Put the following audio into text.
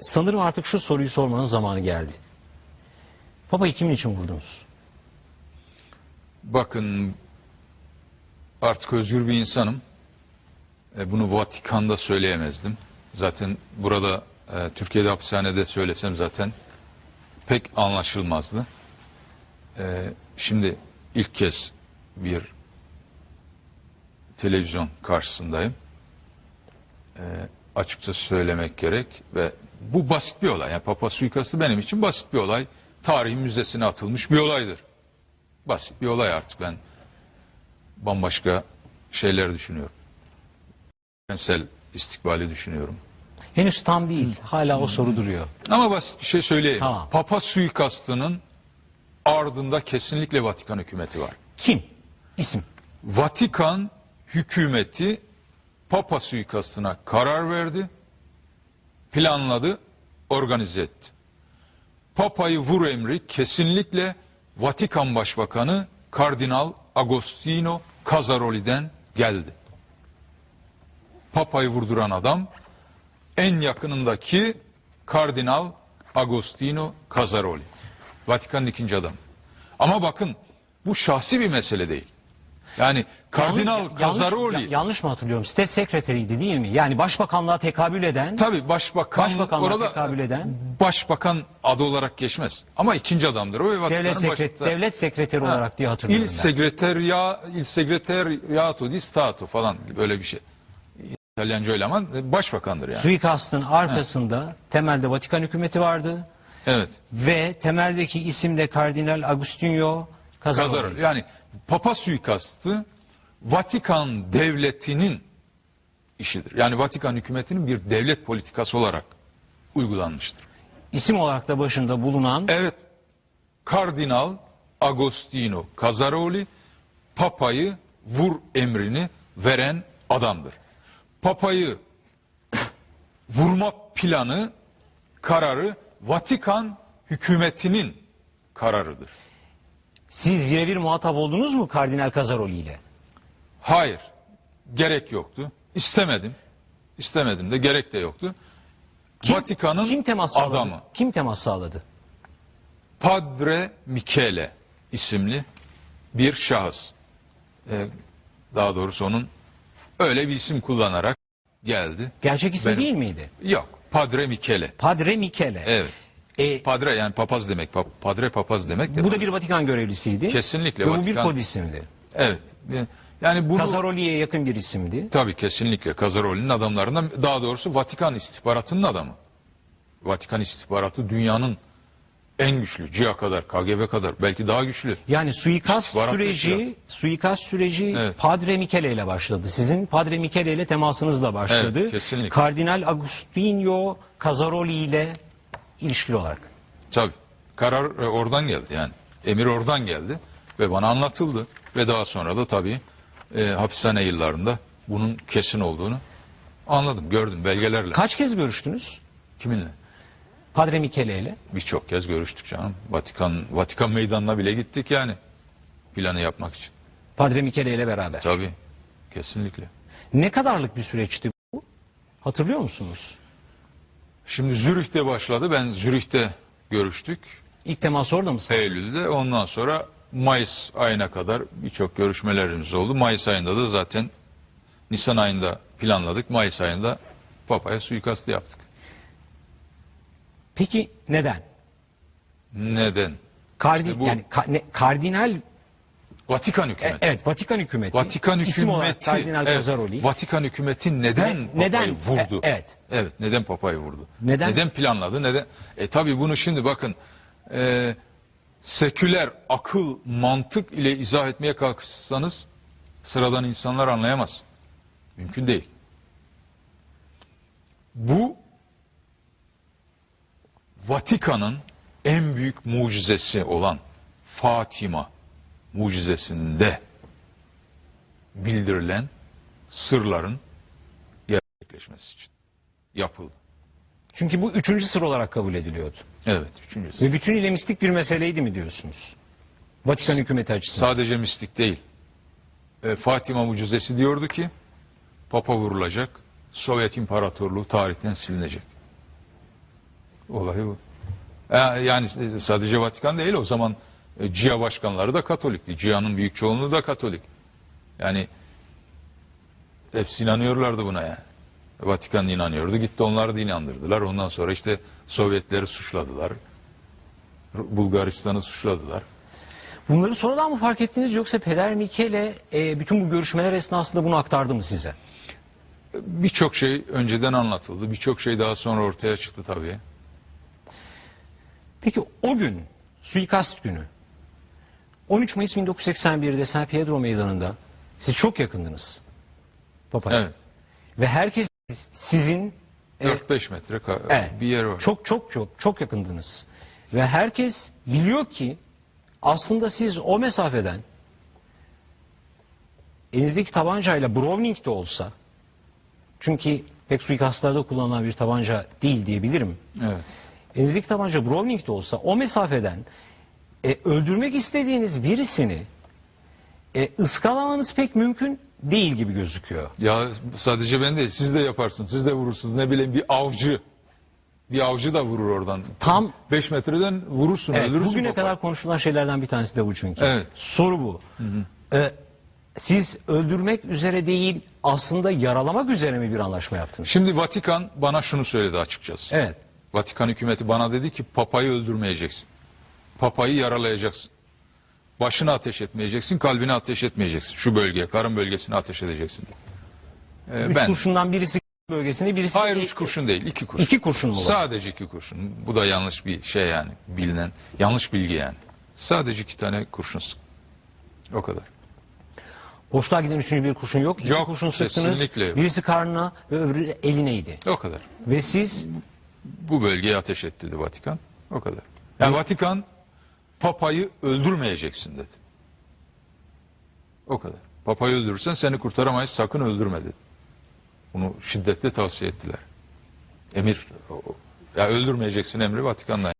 Sanırım artık şu soruyu sormanın zamanı geldi. Papa'yı kimin için vurdunuz? Bakın artık özgür bir insanım. E, bunu Vatikan'da söyleyemezdim. Zaten burada e, Türkiye'de hapishanede söylesem zaten pek anlaşılmazdı. E, şimdi ilk kez bir televizyon karşısındayım. E, açıkça söylemek gerek ve bu basit bir olay. Yani Papa suikastı benim için basit bir olay. Tarihin müzesine atılmış bir olaydır. Basit bir olay artık ben bambaşka şeyler düşünüyorum. Evrensel istikbali düşünüyorum. Henüz tam değil. Hala o soru duruyor. Ama basit bir şey söyleyeyim. Tamam. Papa suikastının ardında kesinlikle Vatikan hükümeti var. Kim? İsim. Vatikan hükümeti Papa suikastına karar verdi, planladı, organize etti. Papa'yı vur emri kesinlikle Vatikan Başbakanı Kardinal Agostino Casaroli'den geldi. Papa'yı vurduran adam en yakınındaki Kardinal Agostino Casaroli. Vatikan'ın ikinci adamı. Ama bakın bu şahsi bir mesele değil. Yani Kardinal Yanlış- Casaroli yanlış, yanlış mı hatırlıyorum? Site sekreteriydi değil mi? Yani başbakanlığa tekabül eden, tabi başbakan başbakanlığa orada tekabül eden başbakan adı olarak geçmez. Ama ikinci adamdır o ve devlet, sekret, başında- devlet sekreteri Ha, olarak diye hatırlıyorum Il ben. segreteria, il segretariato di Stato falan böyle bir şey. İtalyanca öyle ama başbakandır yani. Suikastın arkasında temelde Vatikan hükümeti vardı Evet. ve temeldeki isim de Kardinal Agustinho Casaroli. Kazarol. Yani Papa suikastı Vatikan devletinin işidir. Yani Vatikan hükümetinin bir devlet politikası olarak uygulanmıştır. İsim olarak da başında bulunan Evet. Kardinal Agostino Casaroli Papa'yı vur emrini veren adamdır. Papa'yı vurma planı, kararı Vatikan hükümetinin kararıdır. Siz birebir muhatap oldunuz mu Kardinal Casaroli ile? Hayır. Gerek yoktu. İstemedim. İstemedim de gerek de yoktu. Vatikan'ın kim temas sağladı? adamı. Kim temas sağladı? Padre Michele isimli bir şahıs. Ee, daha doğrusu onun öyle bir isim kullanarak geldi. Gerçek ismi Benim. değil miydi? Yok. Padre Michele. Padre Michele. Evet. E, Padre yani papaz demek. Pa- Padre papaz demek de. bu da bir Vatikan görevlisiydi. Kesinlikle Ve bu bir Vatikan- kod isimdi. Evet. Yani bunu Casaroli'ye yakın bir isimdi. Tabii kesinlikle Kazaroli'nin adamlarından daha doğrusu Vatikan istihbaratının adamı. Vatikan istihbaratı dünyanın en güçlü CIA kadar KGB kadar belki daha güçlü. Yani suikast İstihbarat süreci, teşkilatı. suikast süreci Evet. Padre Michele ile başladı. Sizin Padre Michele ile temasınızla başladı. Evet, kesinlikle. Kardinal Agustinho Casaroli ile ilişkili olarak. Tabii karar e, oradan geldi yani emir oradan geldi ve bana anlatıldı ve daha sonra da tabii e, hapishane yıllarında bunun kesin olduğunu anladım gördüm belgelerle. Kaç kez görüştünüz Kiminle? Padre Michele ile? Birçok kez görüştük canım. Vatikan Vatikan meydanına bile gittik yani planı yapmak için. Padre Michele ile beraber. Tabii kesinlikle. Ne kadarlık bir süreçti bu? Hatırlıyor musunuz? Şimdi Zürih'te başladı. Ben Zürih'te görüştük. İlk temas orada mı? Eylül'de. Ondan sonra Mayıs ayına kadar birçok görüşmelerimiz oldu. Mayıs ayında da zaten Nisan ayında planladık. Mayıs ayında Papa'ya suikastı yaptık. Peki neden? Neden? Kardi, İşte bu- yani ka- ne- kardinal Vatikan e, hükümeti. evet Vatikan hükümeti. Vatikan isim olarak hükümeti. Kardinal evet, Casaroli. Vatikan hükümeti neden Ne- Papa'yı neden? vurdu? E, evet. Evet, neden Papa'yı vurdu? Neden? Neden planladı? Neden? E tabii bunu şimdi bakın e, seküler akıl, mantık ile izah etmeye kalkışsanız sıradan insanlar anlayamaz. Mümkün değil. Bu Vatikan'ın en büyük mucizesi olan Fatima mucizesinde bildirilen sırların gerçekleşmesi için yapıldı. Çünkü bu üçüncü sır olarak kabul ediliyordu. Evet, üçüncüsü. Ve bütünüyle mistik bir meseleydi mi diyorsunuz? Vatikan hükümeti açısından. Sadece mistik değil. E, Fatima mucizesi diyordu ki Papa vurulacak, Sovyet İmparatorluğu tarihten silinecek. Olayı bu. Ya- Yani sadece Vatikan değil o zaman e, CIA başkanları da Katolikti. CIA'nın büyük çoğunluğu da Katolik. Yani hepsi inanıyorlardı buna yani. Vatikan inanıyordu. Gitti onlar da inandırdılar. Ondan sonra işte Sovyetleri suçladılar. Bulgaristan'ı suçladılar. Bunları sonradan mı fark ettiniz yoksa Peder Mikele e, bütün bu görüşmeler esnasında bunu aktardı mı size? Birçok şey önceden anlatıldı. Birçok şey daha sonra ortaya çıktı tabii. Peki o gün suikast günü 13 Mayıs 1981'de San Pietro Meydanı'nda siz çok yakındınız. Papa'ya. Evet. Ve herkes sizin e, 4-5 metre evet, bir yer var. Çok çok çok çok yakındınız. Ve herkes biliyor ki aslında siz o mesafeden elinizdeki tabancayla Browning de olsa çünkü pek suikastlarda kullanılan bir tabanca değil diyebilirim. Evet. Elinizdeki tabanca Browning de olsa o mesafeden e, öldürmek istediğiniz birisini e, ıskalamanız pek mümkün değil gibi gözüküyor. Ya sadece ben değil siz de yaparsınız. Siz de vurursunuz. Ne bileyim bir avcı. Bir avcı da vurur oradan. Tam 5 metreden vurursun Evet, öldürürsün. bugüne papayı. kadar konuşulan şeylerden bir tanesi de bu çünkü. Evet. Soru bu. Ee, siz öldürmek üzere değil aslında yaralamak üzere mi bir anlaşma yaptınız? Şimdi Vatikan bana şunu söyledi açıkçası. Evet. Vatikan hükümeti bana dedi ki papayı öldürmeyeceksin. Papayı yaralayacaksın. Başına ateş etmeyeceksin, kalbine ateş etmeyeceksin. Şu bölgeye, karın bölgesine ateş edeceksin. Ee, Üç ben kurşundan birisi bölgesinde birisi hayır üç kurşun değil, iki kurşun. İki kurşun mu var? Sadece iki kurşun. Bu da yanlış bir şey yani bilinen, yanlış bilgi yani. Sadece iki tane kurşun sık. O kadar. Boşluğa giden üçüncü bir kurşun yok. İki Yok, kurşun sıktınız. kesinlikle. Birisi karnına ve öbürü elineydi. O kadar. Ve siz Bu bölgeye ateş etti Vatikan. O kadar. Yani Vatikan papayı öldürmeyeceksin dedi. O kadar. Papayı öldürürsen seni kurtaramayız sakın öldürme dedi. Bunu şiddetle tavsiye ettiler. Emir, ya öldürmeyeceksin emri Vatikan'dan.